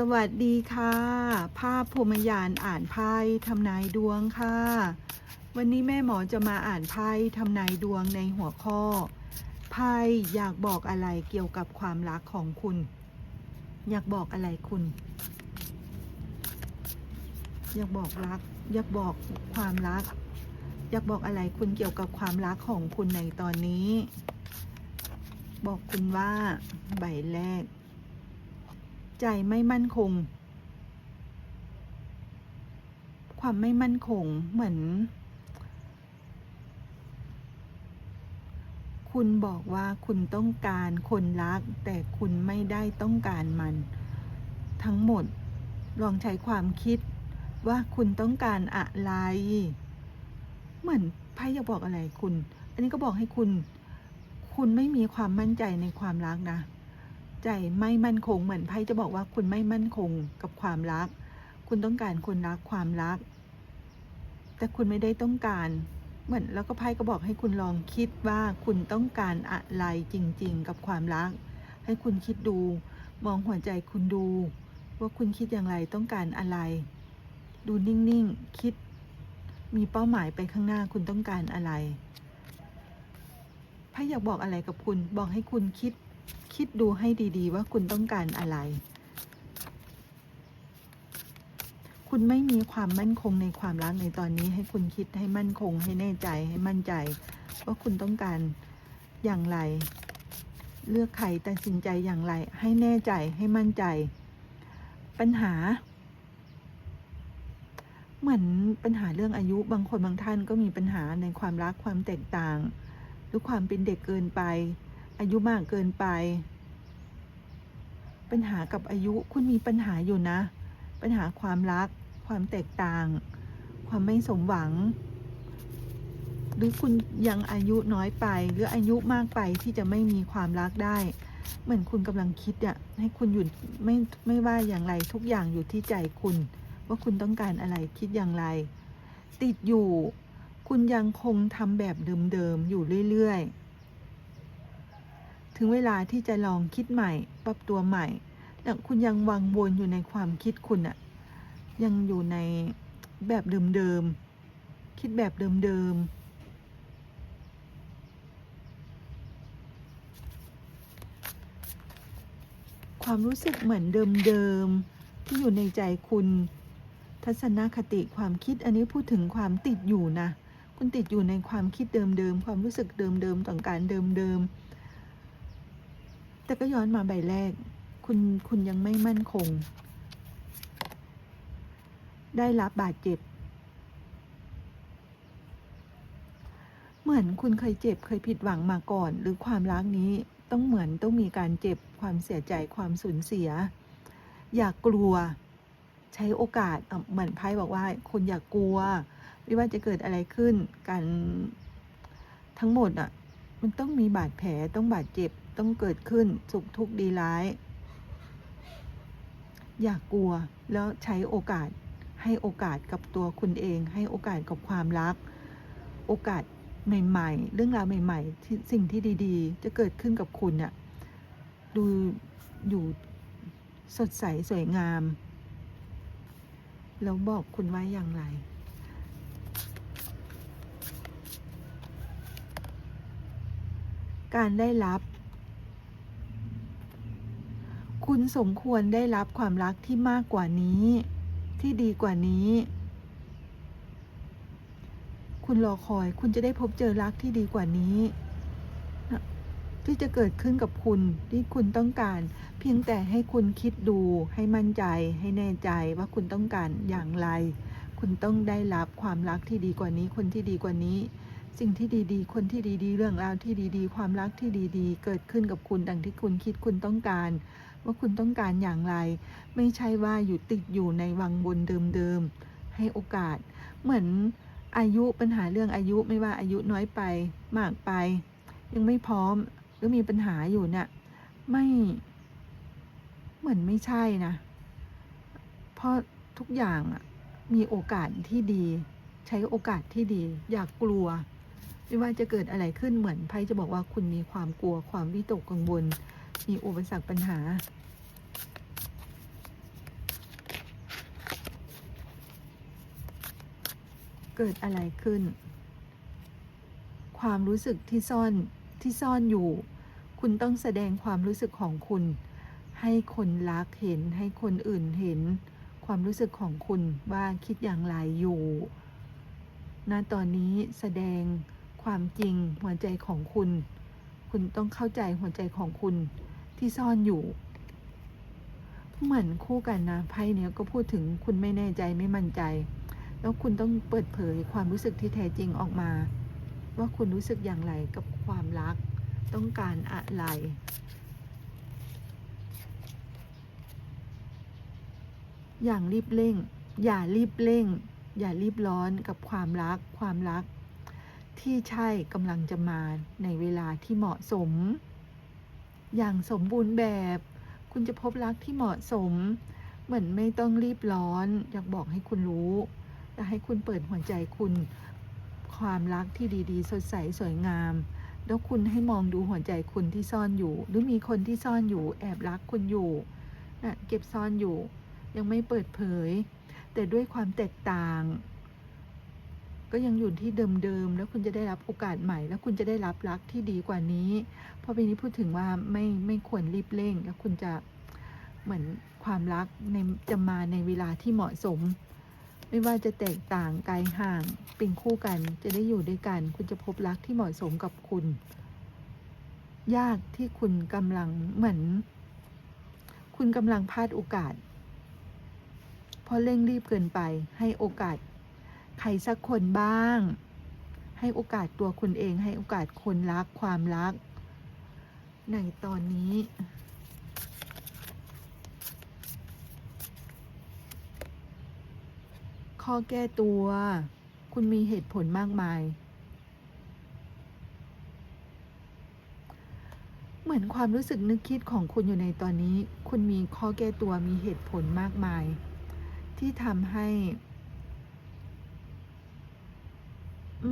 สวัสดีค่ะ ภาพพมยานอ่านไพ่ทำนายดวงค่ะ วันนี้แม่หมอจะมาอ่านไพ่ทำนายดวงในหัวข้อ ไพ่อยากบอกอะไรเกี่ยวกับความรักของคุณ อยากบอกอะไรคุณ อยากบอกรัก อยากบอกความรัก อยากบอกอะไรคุณเกี่ยวกับความรักของคุณในตอนนี้ บอกคุณว่าใบแรก ใจไม่มั่นคง ความไม่มั่นคงเหมือน คุณบอกว่าคุณต้องการคนรัก แต่คุณไม่ได้ต้องการมัน ทั้งหมดลองใช้ความคิดว่าคุณต้องการอะไร เหมือนไพ่จะบอกอะไรคุณ อันนี้ก็บอกให้คุณ คุณไม่มีความมั่นใจในความรักนะ ใจไม่มั่นคงเหมือนไพ่จะบอกว่าคุณไม่มั่นคงกับความรัก คุณต้องการคนรักความรัก แต่คุณไม่ได้ต้องการเหมือนแล้วก็ไพ่ก็บอกให้คุณลองคิดว่าคุณต้องการอะไรจริง ๆ กับความรัก ให้คุณคิดดู มองหัวใจคุณดู ว่าคุณคิดอย่างไรต้องการอะไร ดูนิ่งๆคิด มีเป้าหมายไปข้างหน้าคุณต้องการอะไรไพ่อยากบอกอะไรกับคุณ บอกให้คุณคิด คิดดูให้ดีๆ ว่าคุณต้องการอะไร คุณไม่มีความมั่นคงในความรักในตอนนี้ ให้คุณคิดให้มั่นคงให้แน่ใจให้มั่นใจ ว่าคุณต้องการอย่างไร เลือกใครตัดสินใจอย่างไร ให้แน่ใจให้มั่นใจ ปัญหา เหมือนปัญหาเรื่องอายุบางคนบางท่านก็มีปัญหาในความรักความแตกต่าง หรือความเป็นเด็กเกินไป อายุมากเกินไป ปัญหากับอายุคุณมีปัญหาอยู่นะ ปัญหาความรัก ความแตกต่าง ความไม่สมหวัง หรือคุณยังอายุน้อยไป หรืออายุมากไปที่จะไม่มีความรักได้ เหมือนคุณกำลังคิดอะให้คุณหยุดไม่ไม่ว่าอย่างไรทุกอย่างอยู่ที่ใจคุณ ว่าคุณต้องการอะไรคิดอย่างไร ติดอยู่ คุณยังคงทำแบบเดิมๆอยู่เรื่อย ๆ ถึงเวลาที่จะลองคิดใหม่ ปรับตัวใหม่แต่คุณยังวังวนอยู่ในความคิดคุณอะยังอยู่ในแบบเดิมๆ คิดแบบเดิมๆ ความรู้สึกเหมือนเดิมๆ ที่อยู่ในใจคุณ ทัศนคติความคิดอันนี้พูดถึงความติดอยู่นะ คุณติดอยู่ในความคิดเดิมๆ ความรู้สึกเดิมๆต่องการเดิมๆ แต่ก็ย้อนมาใบแรก คุณคุณยังไม่มั่นคง ได้รับบาดเจ็บ เหมือนคุณเคยเจ็บเคยผิดหวังมาก่อน หรือความรักนี้ต้องเหมือนต้องมีการเจ็บความเสียใจความสูญเสีย อย่ากกลัว ใช้โอกาสเหมือนไพ่บอกว่าคุณอย่ากกลัว ไม่ว่าจะเกิดอะไรขึ้น การทั้งหมดอะ มันต้องมีบาดแผลต้องบาดเจ็บต้องเกิดขึ้นสุขทุกข์ดีร้าย อย่ากกลัวแล้วใช้โอกาสให้โอกาสกับตัวคุณเอง ให้โอกาสกับความรัก โอกาสใหม่ ๆ เรื่องราวใหม่ๆที่สิ่งที่ดีๆ จะเกิดขึ้นกับคุณน่ะดูอยู่สดใสสวยงาม แล้วบอกคุณว่าอย่างไร การได้รับ คุณสมควรได้รับความรักที่มากกว่านี้ ที่ดีกว่านี้ คุณรอคอยคุณจะได้พบเจอรักที่ดีกว่านี้ ที่จะเกิดขึ้นกับคุณที่คุณต้องการ เพียงแต่ให้คุณคิดดูให้มั่นใจให้แน่ใจว่าคุณต้องการอย่างไร คุณต้องได้รับความรักที่ดีกว่านี้ คนที่ดีกว่านี้ สิ่งที่ดีๆ คนที่ดีๆ เรื่องราวที่ดีๆ ความรักที่ดีๆ เกิดขึ้นกับคุณดังที่คุณคิดคุณต้องการ ว่าคุณต้องการอย่างไร ไม่ใช่ว่าอยู่ติดอยู่ในวังวนเดิมๆ ให้โอกาส เหมือนอายุปัญหาเรื่องอายุไม่ว่าอายุน้อยไปมากไป ยังไม่พร้อมหรือมีปัญหาอยู่เนี่ยไม่ เหมือนไม่ใช่นะ เพราะทุกอย่างมีโอกาสที่ดี ใช้โอกาสที่ดี อย่ากกลัว ไม่ว่าจะเกิดอะไรขึ้นเหมือนไพ่จะบอกว่าคุณมีความกลัวความวิตกกังวล มีอุปสรรคปัญหา เกิดอะไรขึ้น ความรู้สึกที่ซ่อนที่ซ่อนอยู่ คุณต้องแสดงความรู้สึกของคุณ ให้คนรักเห็นให้คนอื่นเห็น ความรู้สึกของคุณว่าคิดอย่างไรอยู่ณตอนนี้แสดง ความจริงหัวใจของคุณ คุณต้องเข้าใจหัวใจของคุณที่ซ่อนอยู่ เหมือนคู่กันนะไพ่เนี้ยก็พูดถึงคุณไม่แน่ใจไม่มั่นใจ แล้วคุณต้องเปิดเผยความรู้สึกที่แท้จริงออกมา ว่าคุณรู้สึกอย่างไรกับความรัก ต้องการอะไรอย่างรีบเร่ง อย่ารีบเร่ง อย่ารีบร้อนกับความรัก ความรัก ที่ใช่กำลังจะมาในเวลาที่เหมาะสม อย่างสมบูรณ์แบบ คุณจะพบรักที่เหมาะสม เหมือนไม่ต้องรีบร้อน อยากบอกให้คุณรู้และให้คุณเปิดหัวใจคุณความรักที่ดีๆ สดใสสวยงาม แล้วคุณให้มองดูหัวใจคุณที่ซ่อนอยู่ หรือมีคนที่ซ่อนอยู่ แอบรักคุณอยู่นะเก็บซ่อนอยู่ ยังไม่เปิดเผย แต่ด้วยความแตกต่าง ก็ยังอยู่ที่เดิมๆ แล้วคุณจะได้รับโอกาสใหม่ แล้วคุณจะได้รับรักที่ดีกว่านี้ เพราะปีนี้พูดถึงว่าไม่ไม่ควรรีบเร่ง แล้วคุณจะเหมือนความรักในจะมาในเวลาที่เหมาะสม ไม่ว่าจะแตกต่างไกลห่างเป็นคู่กันจะได้อยู่ด้วยกัน คุณจะพบรักที่เหมาะสมกับคุณ ยากที่คุณกำลังเหมือน คุณกำลังพลาดโอกาสเพราะเร่งรีบเกินไปให้โอกาส ใครสักคนบ้าง ให้โอกาสตัวคุณเอง ให้โอกาสคนรักความรัก ในตอนนี้ข้อแก้ตัว คุณมีเหตุผลมากมาย เหมือนความรู้สึกนึกคิดของคุณอยู่ในตอนนี้ คุณมีข้อแก้ตัวมีเหตุผลมากมาย ที่ทำให้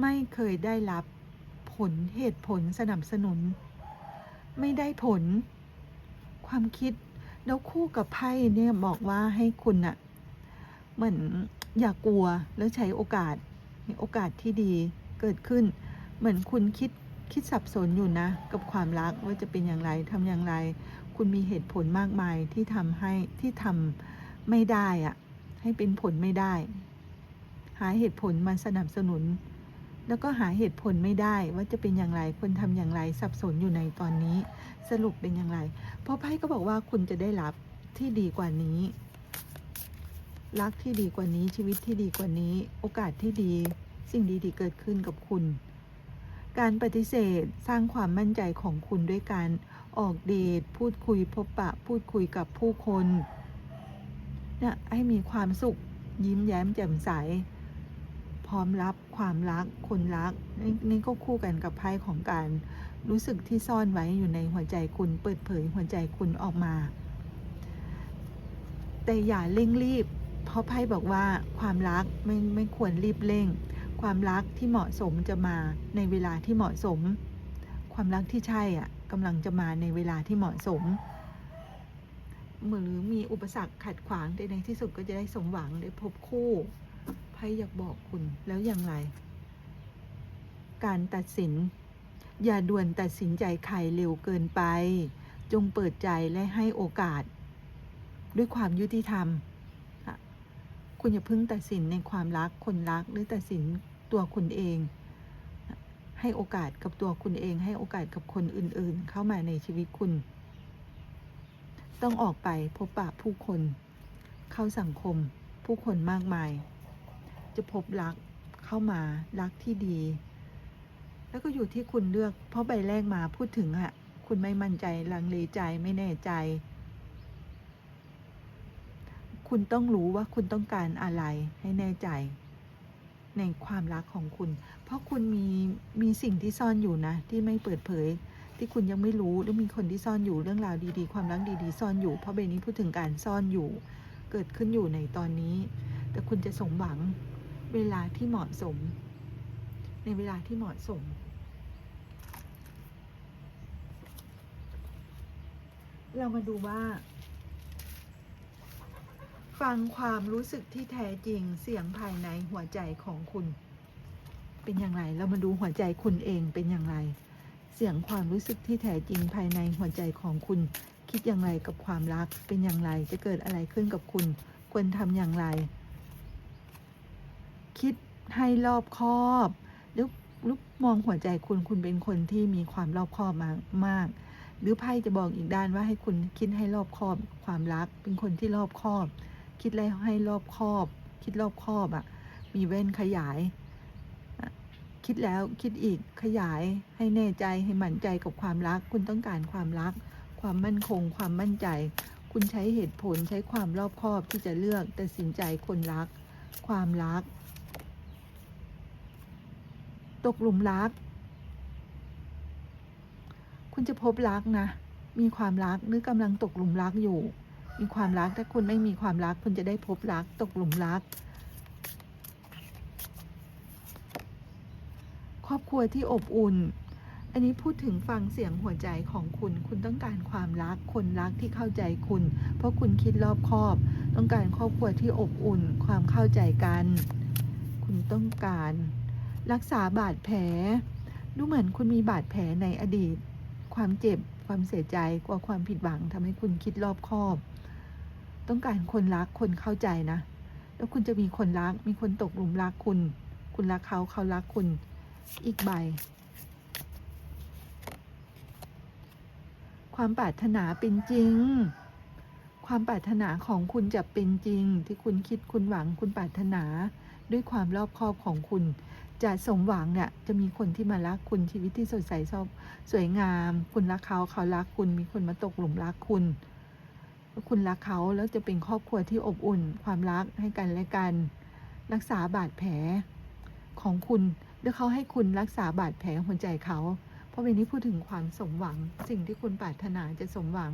ไม่เคยได้รับผลเหตุผลสนับสนุน ไม่ได้ผล ความคิดแล้วคู่กับไพ่เนี่ยบอกว่าให้คุณอะเหมือนอย่ากลัวแล้วใช้โอกาสโอกาสที่ดีเกิดขึ้น เหมือนคุณคิดคิดสับสนอยู่นะ กับความรักว่าจะเป็นอย่างไรทำอย่างไร คุณมีเหตุผลมากมายที่ทำให้ที่ทำไม่ได้อะให้เป็นผลไม่ได้ หาเหตุผลมาสนับสนุน แล้วก็หาเหตุผลไม่ได้ว่าจะเป็นอย่างไรควรทำอย่างไรสับสนอยู่ในตอนนี้ สรุปเป็นอย่างไร เพราะไพ่ก็บอกว่าคุณจะได้รับที่ดีกว่านี้ รักที่ดีกว่านี้ชีวิตที่ดีกว่านี้ โอกาสที่ดีสิ่งดีๆเกิดขึ้นกับคุณ การปฏิเสธสร้างความมั่นใจของคุณด้วยการออกเดทพูดคุยพบปะ พูดคุยกับผู้คนนะให้มีความสุขยิ้มแย้มแจ่มใส พร้อมรับความรักคนรักนี่นี่ก็คู่กันกับไพ่ของการรู้สึกที่ซ่อนไว้อยู่ในหัวใจคุณเปิดเผยหัวใจคุณออกมา แต่อย่าเร่งรีบ เพราะไพ่บอกว่าความรักไม่ไม่ควรรีบเร่ง ความรักที่เหมาะสมจะมาในเวลาที่เหมาะสม ความรักที่ใช่อะกำลังจะมาในเวลาที่เหมาะสมหรือมีอุปสรรคขัดขวางในที่สุดก็จะได้สมหวังได้พบคู่ อยากบอกคุณแล้วอย่างไร การตัดสิน อย่าด่วนตัดสินใจใครเร็วเกินไป จงเปิดใจและให้โอกาส ด้วยความยุติธรรม คุณอย่าเพิ่งตัดสินในความรักคนรักหรือตัดสินตัวคุณเอง ให้โอกาสกับตัวคุณเอง ให้โอกาสกับคนอื่นๆ เข้ามาในชีวิตคุณ ต้องออกไปพบปะผู้คน เข้าสังคมผู้คนมากมาย จะพบรักเข้ามารักที่ดี แล้วก็อยู่ที่คุณเลือก เพราะใบแรกมาพูดถึงอะคุณไม่มั่นใจลังเลใจไม่แน่ใจ คุณต้องรู้ว่าคุณต้องการอะไรให้แน่ใจ ในความรักของคุณ เพราะคุณมีมีสิ่งที่ซ่อนอยู่นะ ที่ไม่เปิดเผย ที่คุณยังไม่รู้หรือมีคนที่ซ่อนอยู่เรื่องราวดีๆ ความรักดีๆ ซ่อนอยู่ เพราะใบนี้พูดถึงการซ่อนอยู่ เกิดขึ้นอยู่ในตอนนี้ แต่คุณจะสมหวัง เวลาที่เหมาะสม ในเวลาที่เหมาะสม เรามาดูว่า ฟังความรู้สึกที่แท้จริงเสียงภายในหัวใจของคุณ เป็นอย่างไร เรามาดูหัวใจคุณเองเป็นอย่างไร เสียงความรู้สึกที่แท้จริงภายในหัวใจของคุณ คิดอย่างไรกับความรัก เป็นอย่างไรจะเกิดอะไรขึ้นกับคุณ ควรทำอย่างไร คิดให้รอบคอบหรือลุกมองหัวใจคุณคุณเป็นคนที่มีความรอบคอบมากมาก หรือไพ่จะบอกอีกด้านว่าให้คุณคิดให้รอบคอบความรัก เป็นคนที่รอบคอบ คิดอะไรให้รอบคอบ คิดรอบคอบอะ่ะ มีเว้นขยาย คิดแล้วคิดอีกขยายให้แน่ใจให้มั่นใจกับความรัก คุณต้องการความรัก ความมั่นคง ความมั่นใจ คุณใช้เหตุผลใช้ความรอบคอบที่จะเลือกตัดสินใจคนรัก ความรัก ตกหลุมรัก คุณจะพบรักนะ มีความรักหรือกำลังตกหลุมรักอยู่ มีความรักถ้าคุณไม่มีความรัก คุณจะได้พบรัก ตกหลุมรัก ครอบครัวที่อบอุ่น อันนี้พูดถึงฟังเสียงหัวใจของคุณ คุณต้องการความรัก คนรักที่เข้าใจคุณ เพราะคุณคิดรอบคอบ ต้องการครอบครัวที่อบอุ่น ความเข้าใจกัน คุณต้องการ รักษาบาดแผล ดูเหมือนคุณมีบาดแผลในอดีต ความเจ็บ ความเสียใจกลัวความผิดหวังทำให้คุณคิดรอบคอบ ต้องการคนรัก คนเข้าใจนะ แล้วคุณจะมีคนรัก มีคนตกหลุมรักคุณ คุณรักเขา เขารักคุณ อีกใบ ความปรารถนาเป็นจริงความปรารถนาของคุณจะเป็นจริงที่คุณคิดคุณหวังคุณปรารถนาด้วยความรอบคอบของคุณ จะสมหวังเนี่ยจะมีคนที่มารักคุณชีวิตที่สดใสชอบสวยงาม คุณรักเขาเขารักคุณมีคนมาตกหลุมรักคุณ คุณรักเขาแล้วจะเป็นครอบครัวที่อบอุ่น ความรักให้กันและกัน รักษาบาดแผลของคุณหรือเขาให้คุณรักษาบาดแผลหัวใจเขา เพราะวันนี้พูดถึงความสมหวัง สิ่งที่คุณปรารถนาจะสมหวัง